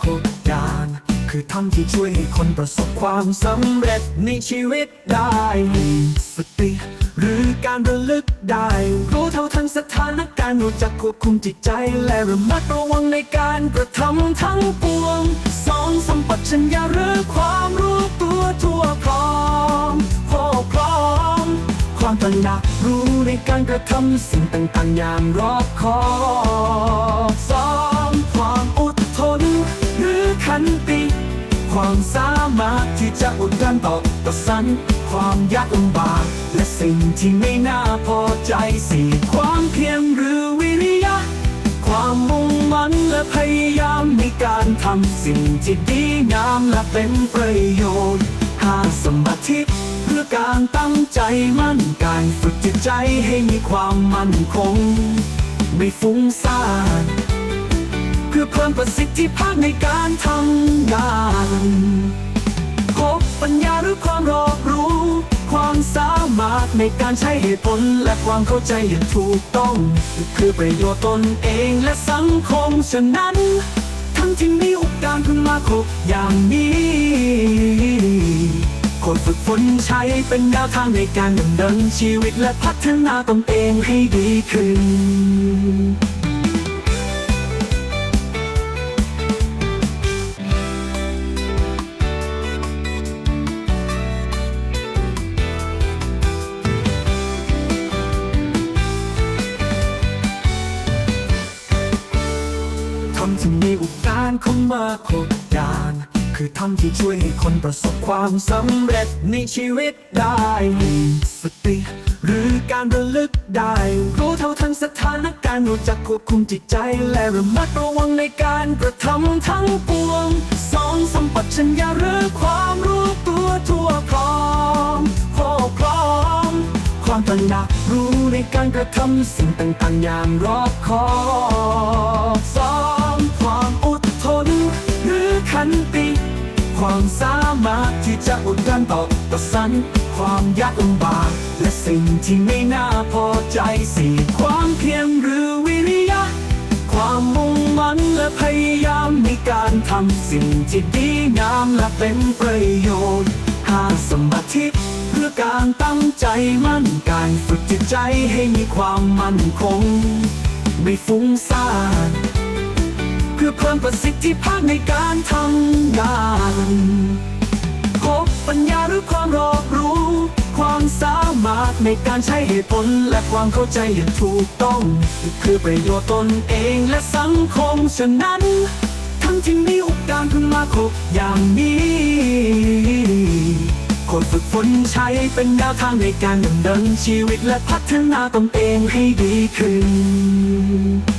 ครบด้าน คือทำที่ช่วยให้คนประสบความสำเร็จในชีวิตได้สติหรือการระลึกได้ รู้เท่าทันสถานการณ์รู้จักควบคุมจิตใจ และระมัดระวังในการกระทำทั้งปวงสองสัมปชัญญะหรือความรู้ตัวทั่วพร้อมพอพร้อม ความตระหนักรู้ในการกระทำสิ่งต่างๆอย่างรอบคอบ ความสามารถที่จะอดกันต่อต่อสันความยากลำบากและสิ่งที่ไม่น่าพอใจสี่ความเพียรหรือวิริยะ ความมุ่งมั่นและพยายามในการทำสิ่งที่ดีงามและเป็นประโยชน์หาสมาธิเพื่อการตั้งใจมั่นการฝึกจิตใจให้มีความมั่นคง ไม่ฟุ้งซ่าน พื่อเพิ่มประสิทธิภาพในการทำงานพบปัญญาหรือความรอบรู้ ความสามารถในการใช้เหตุผลและความเข้าใจอย่างถูกต้องเพื่อประโยชน์ตนเองและสังคมฉะนั้น ทั้งที่มีโอกาสขึ้นมาครบอย่างนี้คนฝึกฝนใช้เป็นแนวทางในการดำเนินชีวิตและพัฒนาตนเองให้ดีขึ้น อุปการเข้ามาครบด้าน คือทำที่ช่วยให้คนประสบความสำเร็จในชีวิตได้มีสติหรือการระลึกได้ รู้เท่าทันสถานการณ์รู้จักควบคุมจิตใจ และระมัดระวังในการกระทำทั้งปวงสองสัมปชัญญะหรือความรู้ตัวทั่วพร้อมพอพร้อม ความตระหนักรู้ในการกระทำสิ่งต่างๆอย่างรอบคอบ จะอดกันต่อต่อสันความยากลำบากและสิ่งที่ไม่น่าพอใจสี่ความเพียรหรือวิริยะ ความมุ่งมั่นและพยายามในการทำสิ่งที่ดีงามและเป็นประโยชน์หาสมาธิเพื่อการตั้งใจมั่นการฝึกจิตใจให้มีความมั่นคง ไม่ฟุ้งซ่านเพื่อเพิ่มประสิทธิภาพในการทำ ในการใช้เหตุผลและความเข้าใจอย่างถูกต้อง คือประโยชน์ตนเองและสังคมฉะนั้น ทั้งที่มีโอกาสขึ้นมาครบอย่างนี้คนฝึกฝนใช้เป็นแนวทางในการดำเนินชีวิตและพัฒนาตนเองให้ดีขึ้น